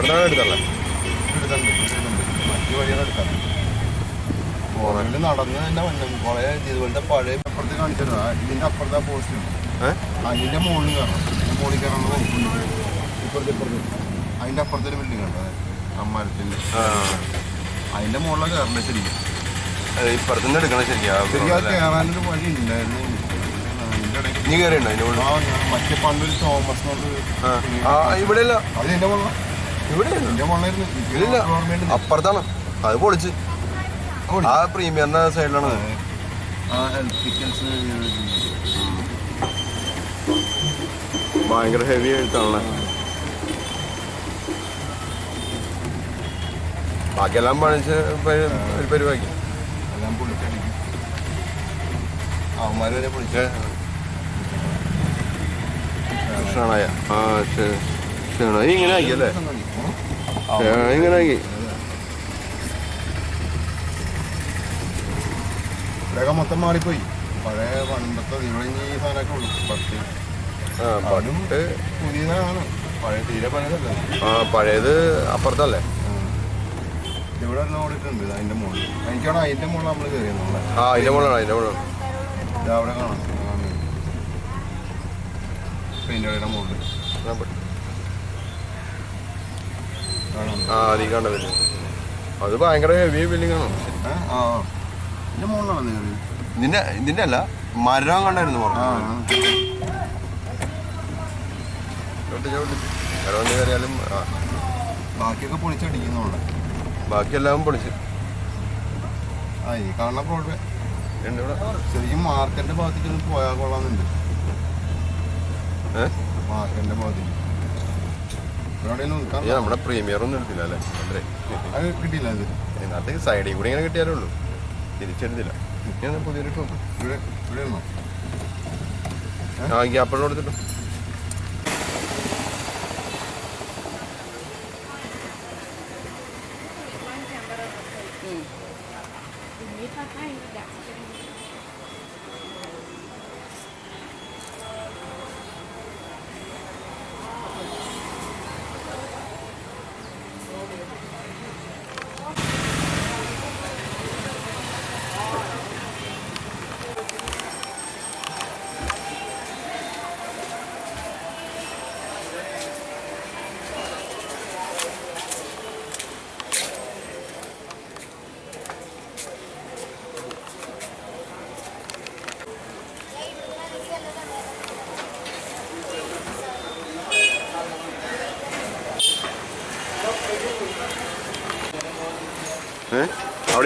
ഇവിടെ എടുത്തല്ലേ? മറ്റു വഴികൾ എടുക്കാം ഫോണിൽ നടന്ന് തന്നെ വന്നു. കുറെ ഇതുപോലത്തെ പഴയ അപ്പുറത്ത് കാണിച്ചത് ഇതിന്റെ അപ്പുറത്തെ പോസ്റ്റ് അതിന്റെ മുകളിൽ കയറണം. മുകളിൽ കയറണം ഇപ്പുറത്ത് ഇപ്പുറത്ത് അതിന്റെ അപ്പുറത്തെ ബിൽഡിംഗ് ഉണ്ട്. ആ അതിന്റെ മുകളിലാണ് കയറേണ്ടത് ശരിക്കും. ഇപ്പുറത്തുനിന്ന് എടുക്കണം ശരിയാ. ശരിക്കും കയറാനൊരു വഴി ഉണ്ടായിരുന്നു നീ കയറിയുണ്ടോ ഞാൻ മറ്റേ പണ്ടൊരു തോമസ് ഇവിടെ ഇല്ല അത് എന്റെ മുകളിലാണ് ഇല്ല അപ്പുറത്താണ്. അത് പൊളിച്ച്. ആ പ്രീമിയറിന്റെ സൈഡിലാണ്. ഭയങ്കര ഹെവി ആയിട്ടാണല്ലേ? ബാക്കിയെല്ലാം പണിച്ച് പരിപാടി. എല്ലാം വരെ പൊളിച്ച. കൃഷ്ണനായ ആ ശരി ശരി ഇങ്ങനെ ആക്കി ആക്കി ഇവിടെയൊക്കെ മൊത്തം മാറിപ്പോയി. പഴയ പണ്ടത്തെ ഇവിടെ ഈ സാധനമൊക്കെ ഉള്ളു. ആ പണ്ട് പുതിയതാണ്. പഴയ തീരെ പഴയതല്ല. ആ പഴയത് അപ്പുറത്തല്ലേ? ഇവിടെ ഇത് അതിന്റെ മുകളിൽ. എനിക്കാണ് അതിന്റെ മുകളിൽ നമ്മൾ കയറിയത്? നമ്മളെ ആ അതിന്റെ മുകളിലാണ് അതിന്റെ മുകളിലാണ്. അവിടെ കാണാം. പെയിന്റ് കടയുടെ മുകളിൽ. ആ അതി ഭയങ്കര ഹെവി ബിൽഡിംഗ് ആണ്. നിന്റെ ഇതിന്റെ അല്ല മരം കണ്ടായിരുന്നു മരം കയറിയാലും ബാക്കിയൊക്കെ ബാക്കിയെല്ലാം പൊളിച്ച്. ആ ഈ കാണുന്ന ശരിക്കും മാർക്കറ്റിന്റെ ഭാഗത്തേക്ക് പോയാൽ കൊള്ളാന്നുണ്ട് ഏ? മാർക്കറ്റിന്റെ ഭാഗത്തേക്ക്. നമ്മുടെ പ്രീമിയർ ഒന്നും എടുത്തില്ല അല്ലേ? അത് കിട്ടിയില്ല ഇതിനകത്ത് സൈഡിൽ കൂടി ഇങ്ങനെ കിട്ടിയാലേ ഉള്ളൂ. തിരിച്ചെടുത്തില്ല. പുതിയൊരു ഷോപ്പ് ഇവിടെ ഇവിടെ ആ ഗ്യാപ്പിൾ കൊടുത്തിട്ടു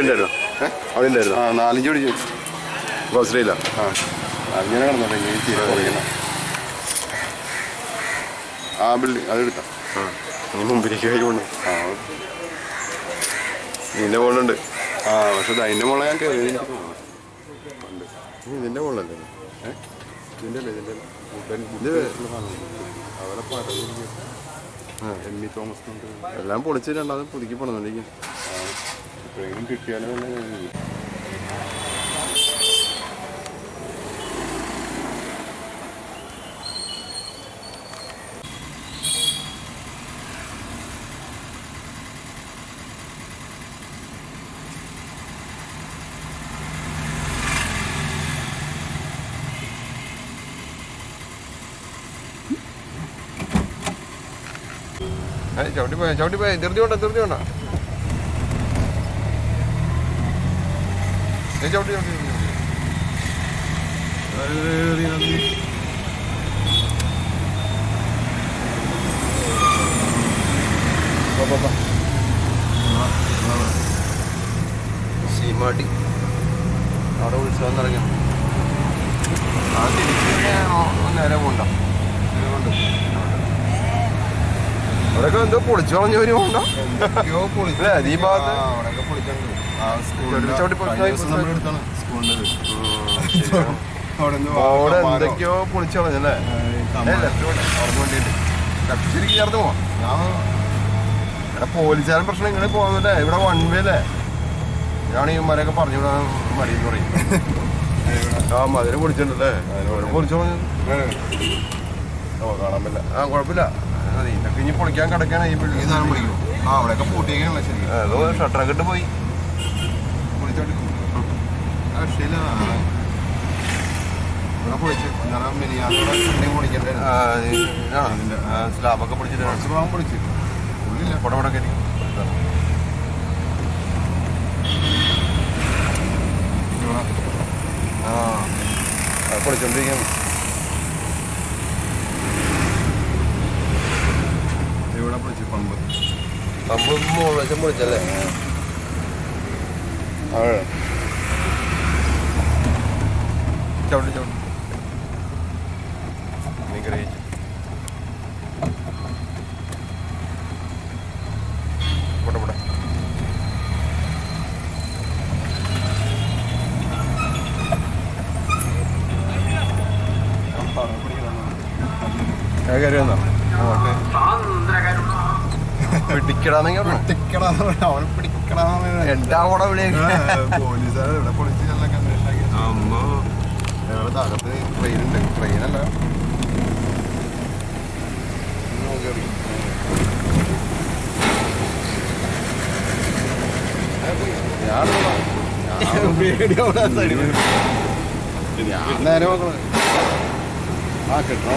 ഉണ്ടായിരുന്നോ അവിടെ ഉണ്ടായിരുന്നോ ആ നാലഞ്ച് പിടിച്ചു. ആ കിടന്നോട്ടെ ബിൽഡിംഗ് അത് ആ മുമ്പിലേക്ക് ഇതിന്റെ മുകളിലുണ്ട് ആ. പക്ഷെ ഇത് അതിന്റെ മുകളിൽ ഞാൻ കയറി ഇതിന്റെ മുകളിലല്ലേ അല്ലേ അവരെ എം ഇ തോമസ് എല്ലാം പൊളിച്ച് രണ്ടാമത് പുതുക്കി പണിതോണ്ടിരിക്കും എപ്പോഴെങ്കിലും കിട്ടിയാലും ചവിട്ടി പോയാ ചവിട്ടി പോയാ ധൃതി കൊണ്ട ധൃതി കൊണ്ട ചവിട്ടി ചവിട്ടി ചവിട്ടി. സീമാട്ടി അവിടെ ഉത്സവം നടക്കണം ആ തിരിച്ച് നേരെ പോണ്ട അവിടെയൊക്കെ എന്തോ പൊളിച്ചു കളഞ്ഞ ഒരു പോണ്ട എന്തൊക്കെയോ പൊളിച്ചു. അല്ലേ, അത് ഈ ഭാഗത്ത്? അവിടെയൊക്കെ പൊളിച്ചിട്ടുണ്ട്. അവിടെ എന്തൊക്കെയോ പൊളിച്ചു കളഞ്ഞല്ലേ ഏ, ഏ, കമ്മാരം. ലെഫ്റ്റ് പോട്ടെ അവിടെ വേണ്ടിയിട്ട്. ലെഫ്റ്റ് ശരിക്കും പോവാം. ഇവിടെ പോലീസുകാരൻ പ്രശ്നം ഇങ്ങനെ പോകുന്നില്ലേ? ഇവിടെ വൺ വേ അല്ലേ? ഇതാണ് ഈ മരൊക്കെ പറഞ്ഞു വിടാൻ മടിയെന്ന് പറയും. ആ മധുരം പൊളിച്ചിട്ടുണ്ടല്ലേ പൊളിച്ചു ഓ കാണാൻ പറ്റില്ല. ആ കുഴപ്പമില്ല. ഇതൊക്കെ ഇനി പൊളിക്കാൻ കിടക്കാണ് ഈ സാധനം പൊളിക്കും. ആ അവിടെയൊക്കെ പൂട്ടിയേക്കാണല്ലോ ശരി അതോ ഷട്ടറൊക്കെ ഇട്ട് പോയി. ആ, സ്ലാബൊക്കെ പിടിച്ചിട്ട്? സ്ലാബ് പിടിച്ചു ഉള്ളില്ല. ഇവിടെ ആ പൊളിച്ചോണ്ടിരിക്കുന്നു ഇവിടെ പൊളിച്ച് പമ്പ്. പമ്പ് മുകളിൽ പൊളിച്ചല്ലേ? ചവിട്ടി ചവിട്ടി. നീ ഗ്രഹിച്ചു പോട്ടെ പിടിക്കടാന്നെങ്കിൽ പറഞ്ഞാ, എന്താ കൂടെ വിളി? പോലീസുകാര് ഇവിടെ പൊളിച്ച് ഞങ്ങളൊക്കെ അന്വേഷണമാക്കി. അമ്മോ. ഞങ്ങളുടെ താഴത്ത് ട്രെയിൻ ഉണ്ട് ട്രെയിനല്ല. ഞാൻ നേരെ നോക്കണേ ആ കിട്ടണ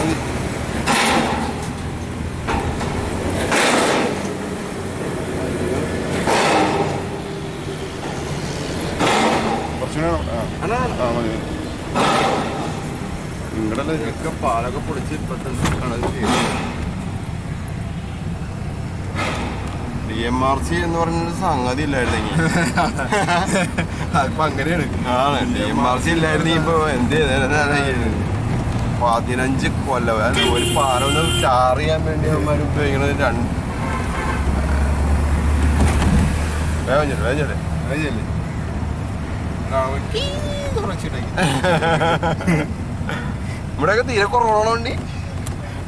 കുറച്ചുകൂടെ ആ ആ മതി നിങ്ങളുടെ ഇതൊക്കെ പാലൊക്കെ പൊളിച്ച് ഇപ്പത്തെ ഡി എം ആർ സി എന്ന് പറഞ്ഞൊരു സംഗതി ഇല്ലായിരുന്നെങ്കിൽ അപ്പൊ അങ്ങനെയാണ്. ആണ് ഡി എം ആർ സി ഇല്ലായിരുന്നെങ്കിൽ ഇപ്പൊ എന്ത് പതിനഞ്ച് കൊല്ലം അല്ല, ഒരു പാലം ഒന്ന് ചാറിയാൻ വേണ്ടി അവന്മാർ ഉപയോഗിക്കണത് രണ്ട്. ചെല്ലു. അതല്ലേ കുറച്ചിട്ടേക്ക് ഇവിടെയൊക്കെ തീരെ വണ്ടി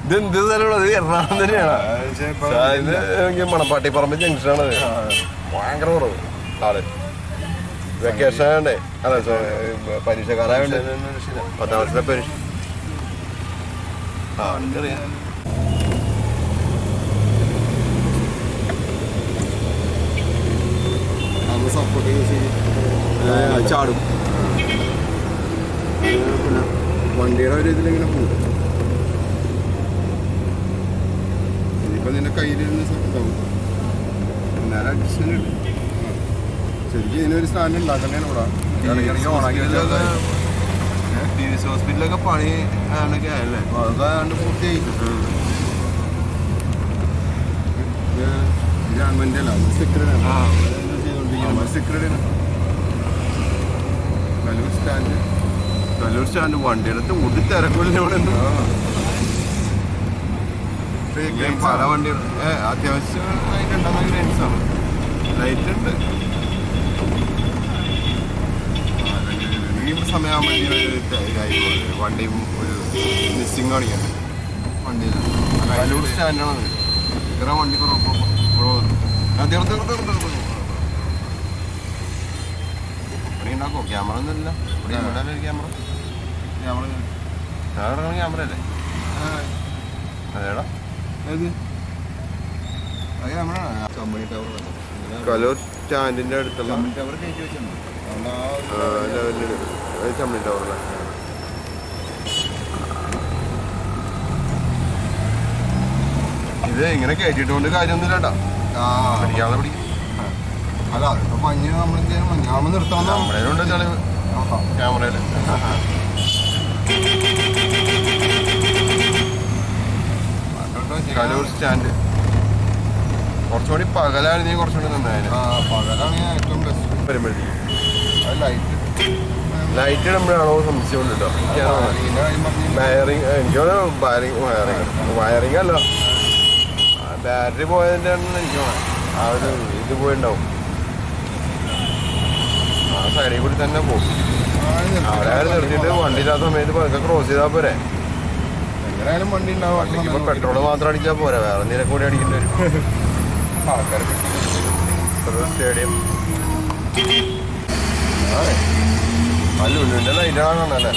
ഇത് എന്ത് സ്ഥലമുള്ളത് എറണാകുളം തന്നെയാണ്. മണപ്പാട്ടി പറമ്പ് ജംഗ്ഷനാണ് ഭയങ്കര കുറവ്. ആൾ വെക്കേഷൻ ആയതുകൊണ്ടേ അതെ സോ- പരീക്ഷ കാലായോണ്ട് പത്താം വർഷത്തെ പരീക്ഷ. ആ എനിക്കറിയാം. ഒരു ഇതിലിങ്ങനെ പോകും ഇനിയിപ്പോ നിന്റെ കയ്യിലിരുന്ന് ഇതാവും. എന്നാലും അഡ്ജസ്റ്റ്മെന്റ് ഉണ്ട് ശരിക്കും ഇതിനൊരു സ്റ്റാൻഡ് ഉണ്ടാക്കണേ ഇവിടെ. ഇടയ്ക്കിടയ്ക്ക് ഓണാക്കി ഹോസ്പിറ്റലൊക്കെ പണി ആണൊക്കെ ആയല്ലേ? അതാണ്ട് പൂർത്തിയായി ഗവൺമെന്റ് അല്ല സെക്രട്ടറി സെക്രട്ടറി സ്റ്റാൻഡ് നല്ലൊരു സ്റ്റാൻഡ് വണ്ടിയുടെ ഒരു തിരക്കില്ല ഇവിടെ? പല വണ്ടി അത്യാവശ്യം രണ്ടെണ്ണം ഗ്രൈൻസ് ആണ്. ലൈറ്റ് ഉണ്ട്. ഈ സമയമാകുമ്പോൾ ഇതായി വണ്ടിയും ഒരു മിസ്സിങ് കാണിക്കണ്ട വണ്ടിയിൽ. നല്ലൊരു സ്റ്റാൻഡാണ് ഇത്ര വണ്ടി കുറവ് പണി ഉണ്ടാക്കോ ക്യാമറ ഒന്നുമില്ല. ക്യാമറ നമ്മൾ കിടക്കുന്ന ക്യാമറ അല്ലേ? അതേടാ. നമ്മളെ കലൂർ സ്റ്റാൻഡിന്റെ അടുത്തുള്ള കമ്പനി ടവർ കയറ്റി വെച്ചിട്ടുണ്ട്. ആ ആ, ഒരു- ലെവലിൽ അത് ചമ്മി ഇത് ഇങ്ങനെ കയറ്റിട്ടുകൊണ്ട് കാര്യമൊന്നുമില്ല കേട്ടോ. ആ. പഠിക്കാതെ പിടിക്കും. അല്ല അതിപ്പോ മഞ്ഞ് ചെയ്യണം മഞ്ഞ് നമ്മൾ നിർത്തണം നമ്മുടെ ക്യാമറയിൽ കലൂർ സ്റ്റാൻഡ്. കുറച്ചുകൂടി നീ കുറച്ചുകൂടി നന്നായാലും. ആ പകലാണ് ഏറ്റവും ബെസ്റ്റ് വരുമ്പോഴത്തേക്കും അത് ലൈറ്റ് ലൈറ്റ് ഇടുമ്പോഴാണോ സംശയം ഉണ്ട് കേട്ടോ എനിക്കാണോ ഇതിന്റെ കാര്യം പറഞ്ഞു വയറിങ് എനിക്ക് വയറിങ് വയറിങ് വയറിങ് അല്ല. ബാറ്ററി പോയതിന്റെ എനിക്ക്. ആ ഒരു ഇത് പോയിണ്ടാവും. സൈഡിൽ കൂടി തന്നെ പോകും അവിടെ നിർത്തിയിട്ട് വണ്ടി ഇല്ലാത്ത സമയത്ത് പതുക്കെ ക്രോസ് ചെയ്താൽ പോരെ. എങ്ങനെയായാലും വണ്ടി ഉണ്ടാവും. വണ്ടിക്ക് ഇപ്പൊ പെട്രോൾ മാത്രം അടിച്ചാൽ പോരാ. വേറെ എന്തെങ്കിലും കൂടി അടിക്കേണ്ടി വരും. ആൾക്കാർ സ്റ്റേഡിയം ലൈറ്റാണ് കാണാല്ലേ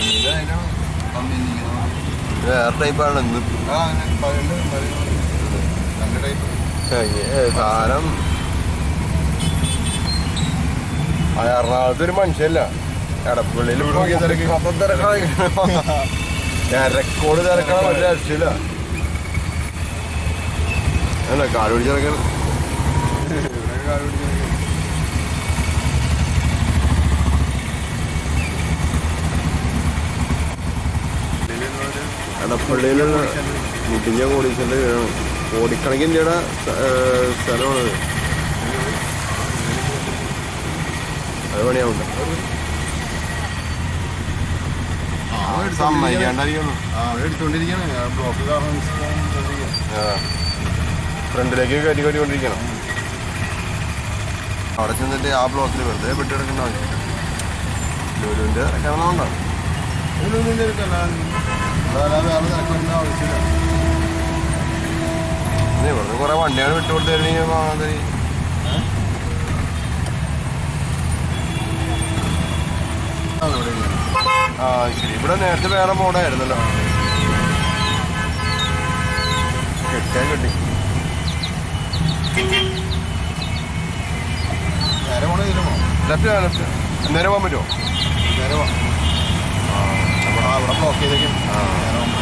വേറെ ടൈപ്പാണ് ഇന്ന്. സാധനം ആ എറണാകുളത്ത് ഒരു മനുഷ്യല്ല എടപ്പള്ളിയിൽ നോക്കിയ തിരക്ക്. റെക്കോർഡ് തിരക്കണം ഒരു രക്ഷയില്ല. അല്ല കാട് പിടിച്ച് എടപ്പള്ളിയിലുള്ള മുടിഞ്ഞ കോടീശ്വരന്റെ വീടാണ് കോടിക്കണക്കിന്റെ സ്ഥലമാണത് അത് പണിയാവുണ്ട് ആ, സമ്മതിക്കാണ്ടായിരിക്കുന്നു ആ, അവിടെ എടുത്തോണ്ടിരിക്കുകയാണ് ആ ബ്ലോക്ക് കാരണം ഫ്രണ്ടിലേക്ക് കയറ്റി കയറ്റിക്കൊണ്ടിരിക്കണം. അവിടെ ചെന്നിട്ട് ആ ബ്ലോക്കിൽ വെറുതെ പെട്ട് കിടക്കേണ്ട ആവശ്യം ലുലുവിന്റെ കിടന്നുണ്ടോ ഇതിലൊന്നും ചെറുക്കല്ല അല്ലാതെ വേറെ തിരക്കൊന്നും ആവശ്യമില്ല. ഇവിടുന്ന് കുറെ വണ്ടികൾ വിട്ടുകൊടുത്തിരുന്നെങ്കിൽ മാതിരി ആ, ഇവിടെ നേരത്തെ വേറെ മോഡായിരുന്നല്ലോ കെട്ടാൻ കിട്ടി. നേരെ പോണേ ലെഫ്റ്റ് ലെഫ്റ്റ് നേരെ പോകാൻ പറ്റുമോ? നേരെ പോവാം അവിടെ ബ്ലോക്ക് ചെയ്തേക്കും. നേരെ പോണം.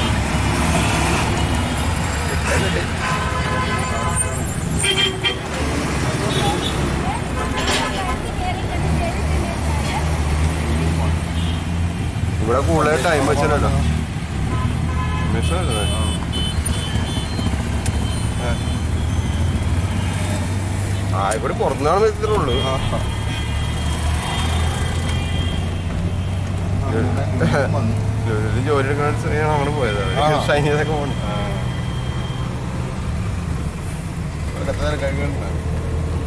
ഇവിടെ കൂടുതൽ ടൈം വെച്ചല്ലോ ആ. ഇവിടെ പുറത്തുനിന്നാണ് വന്നു. ലുലുവിൽ ജോലി എടുക്കുന്ന സ്ത്രീയാണ് അങ്ങോട്ട് പോയത്. സൈനിക പോകണം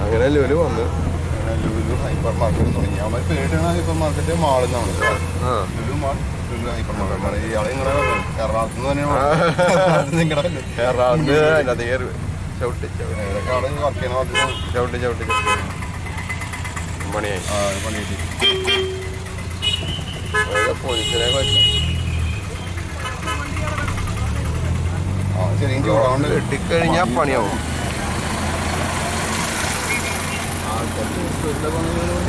അങ്ങനെ ജോലി വന്നു ലുലു ഹൈപ്പർ മാർക്കറ്റ് തുടങ്ങി അവന്മാർ പേടിയാണ് ഹൈപ്പർ മാർക്കറ്റ് മാളിൽ നിന്നാണ് Lulu mall Lulu hyper market ഇയാളെ നിങ്ങളുടെ എറണാകുളത്ത് നിന്ന് തന്നെയാണ് നിങ്ങളുടെ എറണാകുളത്ത് ചവിട്ടി ചവിട്ടി. ഇതൊക്കെ അവിടെ വർക്ക് ചെയ്യുന്ന മാർക്കറ്റ് ചവിട്ടി ചവിട്ടി. മണിയായി. ആ പണി കിട്ടി. പോലീസിനെ ആ ശരി ചൂടാണ്ട് കെട്ടിക്കഴിഞ്ഞാൽ പണിയാവും.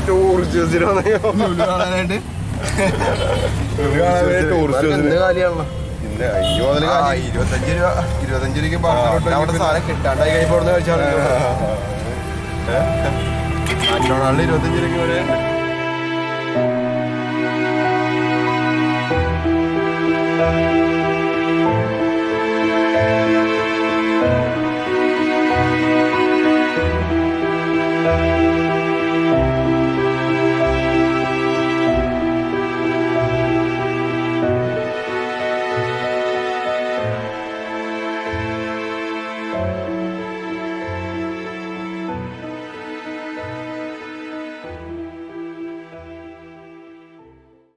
ടൂറിസ്റ്റ് കാണാനായിട്ട് ഇരുപത്തഞ്ച് രൂപ ഇരുപത്തഞ്ച് രൂപയ്ക്ക് അവിടെ സാധനം കിട്ടാണ്ടായി കഴിയുമ്പോൾ ഇവിടുന്ന് കഴിച്ചാൽ മറ്റൊരാളിൽ ഇരുപത്തഞ്ച് രൂപയ്ക്ക് വരെ ഉണ്ട്.